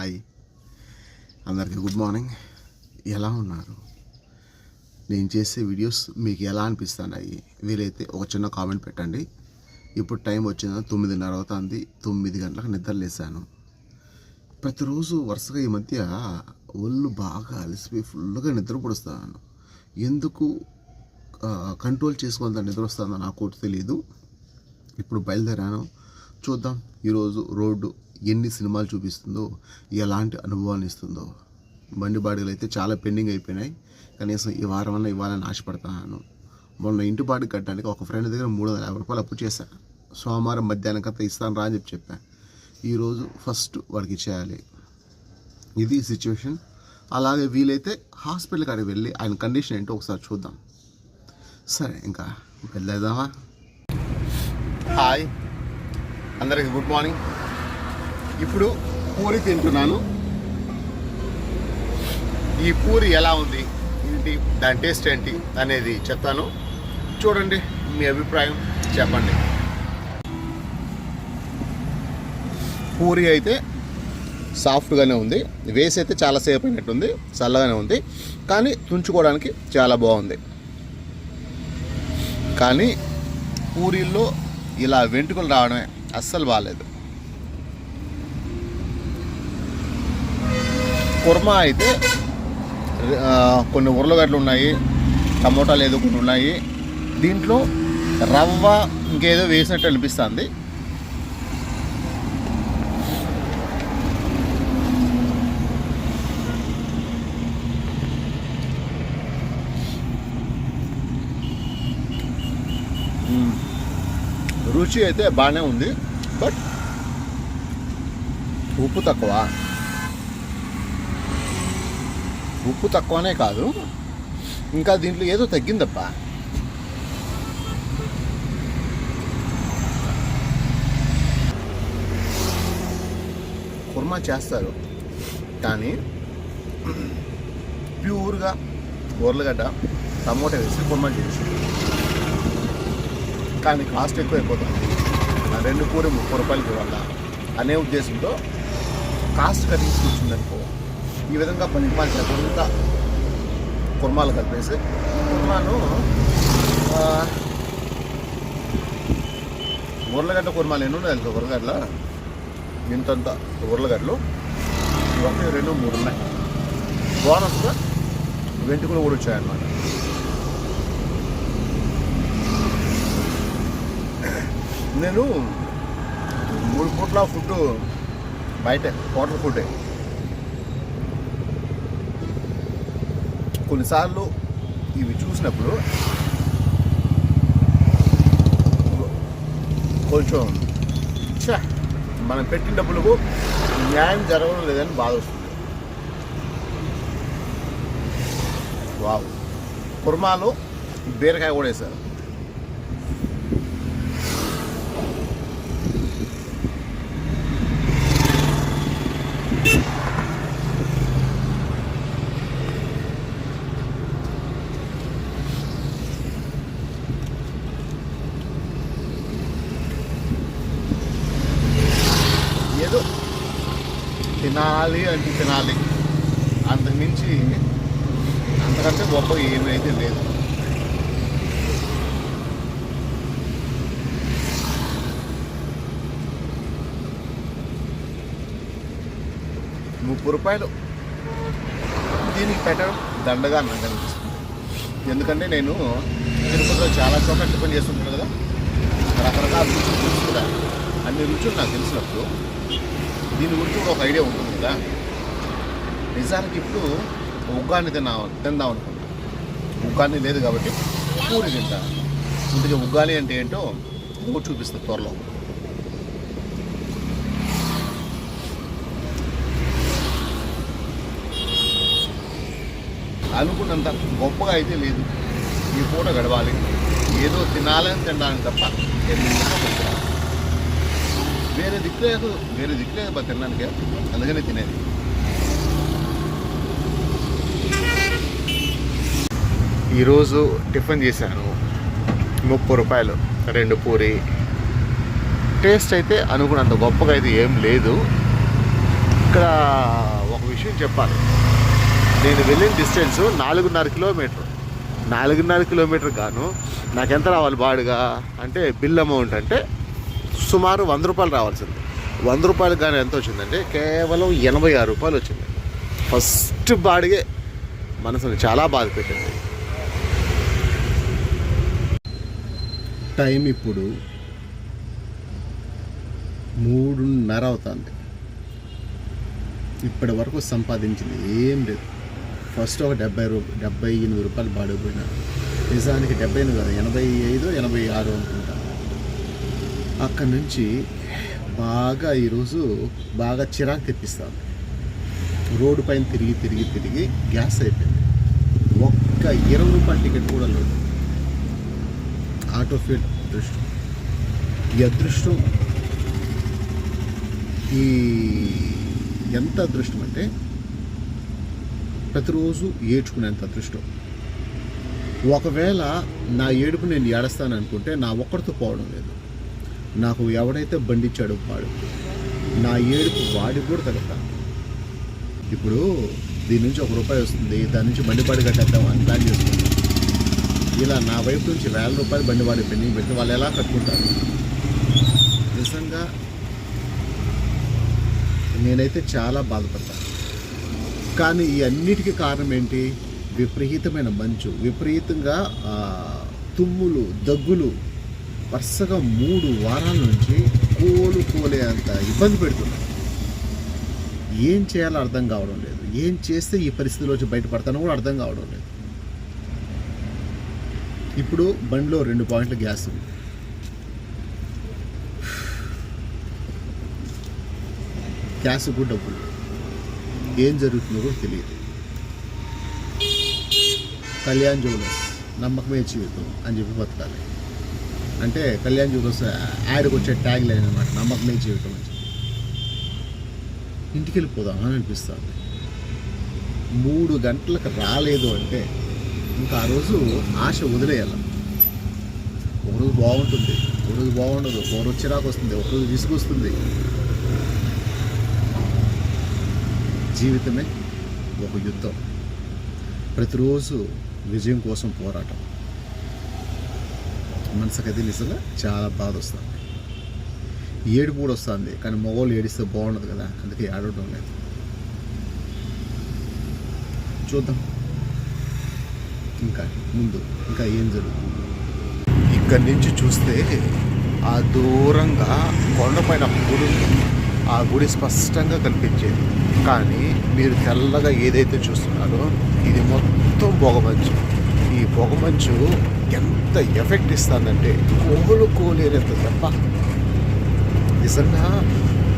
Hi. అందరికీ good morning. ఎలా ఉన్నారు? నేను చేసే వీడియోస్ మీకు ఎలా అనిపిస్తున్నాయి వీలైతే ఒక చిన్న కామెంట్ పెట్టండి. ఇప్పుడు టైం వచ్చింది తొమ్మిదిన్నర అవుతుంది. తొమ్మిది గంటలకు నిద్రలేసాను ప్రతిరోజు వరుసగా ఈ మధ్య ఒళ్ళు బాగా అలసిపోయి ఫుల్గా నిద్ర పొడుస్తాను ఎందుకు కంట్రోల్ చేసుకోవాలంత నిద్ర వస్తుందో నాకు తెలియదు ఇప్పుడు బయలుదేరాను. చూద్దాం. ఈరోజు రోడ్డు ఎన్ని సినిమాలు చూపిస్తుందో ఎలాంటి అనుభవాన్ని ఇస్తుందో. బండి బాడీలు అయితే చాలా పెండింగ్ అయిపోయినాయి. కనీసం ఈ వారం వల్ల ఇవ్వాలని ఆశపడుతున్నాను మొన్న ఇంటి బాడీ కట్టడానికి ఒక ఫ్రెండ్ దగ్గర మూడు వందల యాభై రూపాయలు అప్పు చేశాను సోమవారం మధ్యాహ్నం కథ ఇస్తాను రా అని చెప్పి చెప్పాను ఈరోజు ఫస్ట్ వాడికి ఇచ్చేయాలి. ఇది సిచ్యువేషన్ అలాగే వీలైతే హాస్పిటల్ కాడికి వెళ్ళి ఆయన కండిషన్ ఏంటో ఒకసారి చూద్దాం. సరే ఇంకా వెళ్ళేద్దామా? హాయ్ అందరికి గుడ్ మార్నింగ్. ఇప్పుడు పూరి తింటున్నాను. ఈ పూరి ఎలా ఉంది? ఏంటి? దాని టేస్ట్ ఏంటి? అనేది చెప్తాను. చూడండి మీ అభిప్రాయం చెప్పండి. పూరి అయితే సాఫ్ట్గానే ఉంది. వేసి అయితే చాలా సేపు అయినట్టుంది. చల్లగానే ఉంది. కానీ తుంచుకోవడానికి చాలా బాగుంది. కానీ పూరీల్లో ఇలా వెంట్రుకలు రావడమే అస్సలు బాగాలేదు. కుర్మా అయితే కొన్ని ఉర్లగడ్డలు ఉన్నాయి టమోటాలు ఏదో కొన్ని ఉన్నాయి. దీంట్లో రవ్వ ఇంకేదో వేసినట్టు అనిపిస్తుంది. రుచి అయితే బాగానే ఉంది బట్ ఉప్పు తక్కువ. ఉప్పు తక్కువనే కాదు. ఇంకా దీంట్లో ఏదో తగ్గిందప్ప కుర్మా చేస్తారు. కానీ ప్యూర్గా ఉర్లగడ్డ టమోటా వేసి కుర్మా చేసి. కానీ కాస్ట్ ఎక్కువ అయిపోతుంది ఆ రెండు కూర ముప్పై రూపాయలకి వల్ల అనే ఉద్దేశంతో కాస్ట్ కట్టించుకొచ్చిందనుకో ఈ విధంగా పది రూపాయలు చేత కుర్మాలు కలిపేసి కుర్మాను ఉర్లగడ్డ కుర్మాలు ఎన్ని ఉన్నాయి తెలుసు ఉర్లగడ్డల? ఇంతంత ఉర్లగడ్డలు. ఒకటి రెండు మూడు ఉన్నాయి. బోనస్గా వెంట్రుకలు కూడా వచ్చాయన్నమాట. నేను మూడు పూట్ల ఫుడ్ బయటే హోటల్ ఫుడ్ కొన్నిసార్లు ఇవి చూసినప్పుడు కొంచెం మనం పెట్టిన డబ్బులకు న్యాయం జరగడం లేదని బాధ వస్తుంది. వావ్! కుర్మాలు బీరకాయ కూడా వేశారు ఏదో తినాలి అంటే తినాలి. అంతకుమించి అంతకంటే గొప్ప ఏమైతే లేదు. ముప్పై రూపాయలు. దీనికి పెట్టడం దండగా నాకు అనిపిస్తుంది. ఎందుకంటే నేను తిరుపతిలో చాలా చోట్ల టిఫిన్ చేస్తుంటాను కదా. రకరకాల రుచులు తెలుసు కదా అన్ని రుచులు నాకు తెలిసినప్పుడు దీని గురించి కూడా ఒక ఐడియా ఉంటుంది కదా? నిజానికి ఇప్పుడు ఉగ్గాన్ని తిన్నా తిందాం అనుకున్నాను ఉగ్గాన్ని లేదు కాబట్టి పూరి తింటా. ఇందుకే ఉగ్గాని అంటే ఏంటో కూడా చూపిస్తుంది త్వరలో. అనుకున్నంత గొప్పగా అయితే లేదు. ఈ పూట గడవాలి. ఏదో తినాలని తినడానికి తప్ప ఎందుకో వేరే దిక్కు దిక్కులేదు వేరే దిక్కులేదు బా తినడానికి. అందుకనే తినేది. ఈరోజు టిఫిన్ చేశాను. ముప్పై రూపాయలు రెండు పూరి. టేస్ట్ అయితే అనుకున్నంత గొప్పగా అయితే ఏం లేదు. ఇక్కడ ఒక విషయం చెప్పాలి. నేను వెళ్ళిన డిస్టెన్స్ నాలుగున్నర కిలోమీటర్. నాలుగున్నర కిలోమీటర్ గాను. నాకు ఎంత రావాలి బాడుగా? అంటే బిల్ అమౌంట్ అంటే సుమారు వంద రూపాయలు రావాల్సింది. వంద రూపాయలు కానీ ఎంత వచ్చిందంటే కేవలం ఎనభై ఆరు రూపాయలు వచ్చింది. ఫస్ట్ బాడిగే మనసుని చాలా బాధ పెట్టింది. టైం ఇప్పుడు మూడున్నర అవుతుంది. ఇప్పటి వరకు సంపాదించింది ఏం లేదు. ఫస్ట్ ఒక డెబ్బై రూ డెబ్బై ఎనిమిది రూపాయలు బాడిపోయినా నిజానికి డెబ్బై ఎనిమిది కాదు ఎనభై ఐదు ఎనభై ఆరు అనుకుంటా. అక్కడి నుంచి బాగా ఈరోజు బాగా చిరాకు తెప్పిస్తాను రోడ్డు పైన తిరిగి తిరిగి తిరిగి గ్యాస్ అయిపోయింది. ఒక్క ఇరవై రూపాయల టికెట్ కూడా లేదు. ఆటో ఫీల్డ్ అదృష్టం. ఈ అదృష్టం ఈ ఎంత అదృష్టం అంటే ప్రతిరోజు ఏడ్చుకునేంత అదృష్టం. ఒకవేళ నా ఏడుపు నేను ఏడుస్తాను అనుకుంటే నా ఒక్కడితో పోవడం లేదు. నాకు ఎవడైతే బండిచ్చాడో వాడు. నా ఏడుపు వాడికి కూడా తగ్గుతాను ఇప్పుడు దీని నుంచి ఒక రూపాయి వస్తుంది దాని నుంచి బండి బాడి కట్టేద్దాం అని ప్లాన్ చేసుకుంటాం ఇలా నా వైపు నుంచి వేల రూపాయలు బండి బాడి పెండింగ్ పెట్టి వాళ్ళు ఎలా కట్టుకుంటారు? నిజంగా నేనైతే చాలా బాధపడతాను కానీ ఈ అన్నిటికీ కారణం ఏంటి? విపరీతమైన మంచు. విపరీతంగా తుమ్ములు దగ్గులు వరుసగా మూడు వారాల నుంచి కోలుకోలే అంత ఇబ్బంది పెడుతున్నారు ఏం చేయాలో అర్థం కావడం లేదు. ఏం చేస్తే ఈ పరిస్థితిలోంచి బయటపడతానో కూడా అర్థం కావడం లేదు. ఇప్పుడు బండిలో రెండు పాయింట్ల గ్యాస్ ఉంది. గ్యాస్ కూడా డబ్బులు. ఏం జరుగుతుందో కూడా తెలియదు. కళ్యాణ్ జ్యువెలర్స్ నమ్మకమే జీవితం అని చెప్పి బతకాలి. అంటే కళ్యాణ్ జ్యువెలర్స్ యాడ్కి వచ్చే ట్యాగ్ లైన్ అనమాట నమ్మకమే జీవితం అని చెప్పి ఇంటికి వెళ్ళిపోదాం అని అనిపిస్తుంది. మూడు గంటలకు రాలేదు అంటే ఇంకా ఆ రోజు ఆశ వదిలేయాలి. ఒకరోజు బాగుంటుంది ఒకరోజు బాగుండదు ఒకరోజు చిరాకు వస్తుంది ఒకరోజు విసుగొస్తుంది జీవితమే ఒక యుద్ధం. ప్రతిరోజు విజయం కోసం పోరాటం. మనసుకది నిజంగా చాలా బాధ వస్తుంది ఏడుపు కూడా వస్తుంది. కానీ మగవాళ్ళు ఏడిస్తే బాగుండదు కదా. అందుకే ఏడవడం లేదు. చూద్దాం. ఇంకా ముందు ఇంకా ఏం జరుగుతుంది? ఇక్కడి నుంచి చూస్తే ఆ దూరంగా కొండపైన గుడి ఆ గుడి స్పష్టంగా కనిపించేది. కానీ మీరు తెల్లగా ఏదైతే చూస్తున్నారో ఇది మొత్తం బొగమంచు పొగమంచు ఎంత ఎఫెక్ట్ ఇస్తుందంటే కోలు కోలేనంత తప్ప. నిజంగా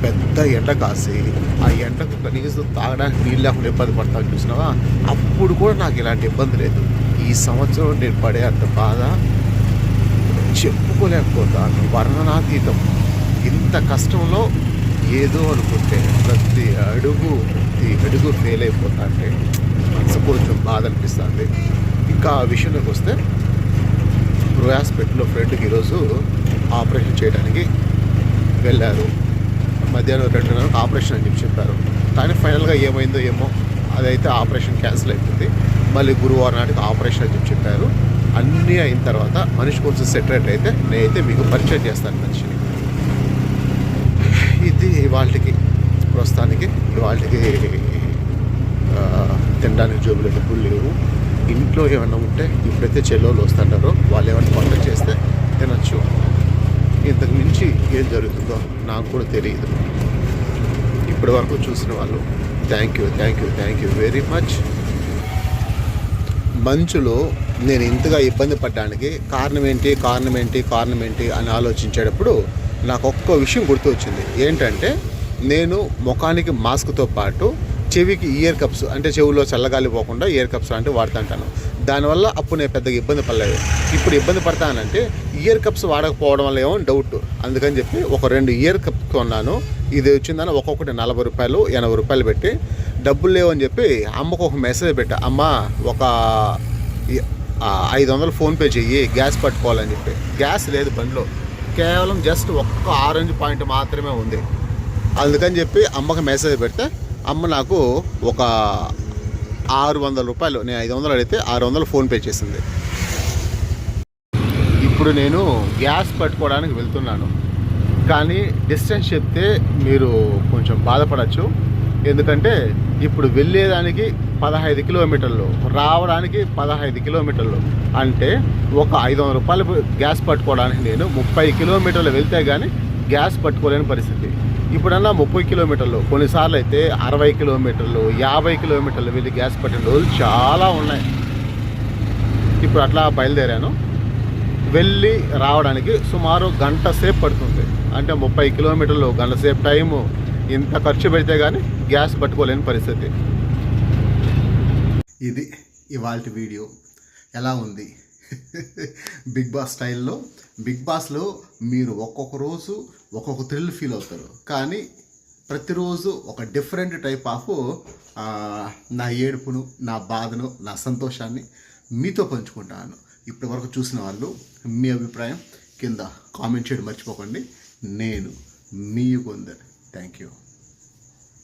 పెద్ద ఎండ కాసి ఆ ఎండకు కనీసం తాగడానికి నీళ్ళు లేకుండా ఇబ్బంది పడతాను చూసినావా? అప్పుడు కూడా నాకు ఇలాంటి ఇబ్బంది లేదు. ఈ సంవత్సరం నేను పడే అంత బాధ చెప్పుకోలేకపోతాను. వర్ణనాతీతం ఇంత కష్టంలో ఏదో అనుకుంటే ప్రతి అడుగు ప్రతి అడుగు ఫెయిల్ అయిపోతా అంటే మనసు కొంచెం బాధ అనిపిస్తుంది. ఇంకా ఆ విషయంలోకి వస్తే హాస్పిటల్లో ఫ్రెండ్కి ఈరోజు ఆపరేషన్ చేయడానికి వెళ్ళారు. మధ్యాహ్నం రెండున్నరకు ఆపరేషన్ అని చెప్పి చెప్పారు. కానీ ఫైనల్గా ఏమైందో ఏమో అదైతే ఆపరేషన్ క్యాన్సిల్ అయిపోయింది. మళ్ళీ గురువారం నాటికి ఆపరేషన్ అని చెప్పి చెప్పారు. అన్నీ అయిన తర్వాత మనిషి కొంచెం సెటరేట్ అయితే నేనైతే మీకు పరిచయం చేస్తాను మనిషిని. ఇది వాళ్ళకి ప్రస్తుతానికి వాళ్ళకి తినడానికి జోబులు డబ్బులు లేవు. ఇంట్లో ఏమైనా ఉంటే ఇప్పుడైతే చెల్లెళ్ళు వస్తుంటారో వాళ్ళు ఏమైనా వంట చేస్తే తినచ్చు. ఇంతకు మించి ఏం జరుగుతుందో నాకు కూడా తెలియదు. ఇప్పటి వరకు చూసిన వాళ్ళు thank you thank you thank you very much. మంచులో నేను ఇంతగా ఇబ్బంది పడ్డానికి కారణం ఏంటి కారణం ఏంటి కారణం ఏంటి అని ఆలోచించేటప్పుడు నాకు ఒక్క విషయం గుర్తు వచ్చింది ఏంటంటే నేను ముఖానికి మాస్క్తో పాటు చెవికి ఇయర్ కప్స్ అంటే చెవిలో చల్లగాలి పోకుండా ఇయర్ కప్స్ లాంటివి వాడుతుంటాను. దానివల్ల అప్పుడు నేను పెద్దగా ఇబ్బంది పడలేదు. ఇప్పుడు ఇబ్బంది పడతానంటే ఇయర్ కప్స్ వాడకపోవడం వల్ల ఏమో డౌట్ అందుకని చెప్పి ఒక రెండు ఇయర్ కప్స్ కొన్నాను. ఇది వచ్చిందని ఒక్కొక్కటి నలభై రూపాయలు ఎనభై రూపాయలు పెట్టి డబ్బులు లేవని చెప్పి అమ్మకు ఒక మెసేజ్ పెట్టా. అమ్మ ఒక ఐదు వందలు ఫోన్పే చెయ్యి గ్యాస్ పట్టుకోవాలని చెప్పి. గ్యాస్ లేదు బండిలో. కేవలం జస్ట్ ఒక్క ఆరెంజ్ పాయింట్ మాత్రమే ఉంది. అందుకని చెప్పి అమ్మకి మెసేజ్ పెడితే అమ్మ నాకు ఒక ఆరు వందల రూపాయలు నేను ఐదు వందలు అడిగితే ఆరు వందలు ఫోన్పే చేసింది. ఇప్పుడు నేను గ్యాస్ పట్టుకోవడానికి వెళ్తున్నాను. కానీ డిస్టెన్స్ చెప్తే మీరు కొంచెం బాధపడచ్చు. ఎందుకంటే ఇప్పుడు వెళ్ళేదానికి పదహైదు కిలోమీటర్లు రావడానికి పదహైదు కిలోమీటర్లు. అంటే ఒక ఐదు వందల రూపాయలు గ్యాస్ పట్టుకోవడానికి నేను ముప్పై కిలోమీటర్లు వెళ్తే కానీ గ్యాస్ పట్టుకోలేని పరిస్థితి. ఇప్పుడన్నా ముప్పై కిలోమీటర్లు కొన్నిసార్లు అయితే అరవై కిలోమీటర్లు యాభై కిలోమీటర్లు వెళ్ళి గ్యాస్ పట్టిన రోజులు చాలా ఉన్నాయి. ఇప్పుడు అట్లా బయలుదేరాను. వెళ్ళి రావడానికి సుమారు గంట సేపు పడుతుంది. అంటే ముప్పై కిలోమీటర్లు గంట సేపు టైము ఇంత ఖర్చు పెడితే కానీ గ్యాస్ పట్టుకోలేని పరిస్థితి. ఇది ఇవాళ వీడియో. ఎలా ఉంది? బిగ్ బాస్ స్టైల్లో బిగ్ బాస్లో మీరు ఒక్కొక్క రోజు ఒక్కొక్క థ్రిల్ ఫీల్ అవుతారు. కానీ ప్రతిరోజు ఒక డిఫరెంట్ టైప్ ఆఫ్ నా ఏడుపును నా బాధను నా సంతోషాన్ని మీతో పంచుకుంటాను. ఇప్పటి వరకు చూసిన వాళ్ళు మీ అభిప్రాయం కింద కామెంట్ చేయడం మర్చిపోకండి. నేను మీ కొందరు. Thank you.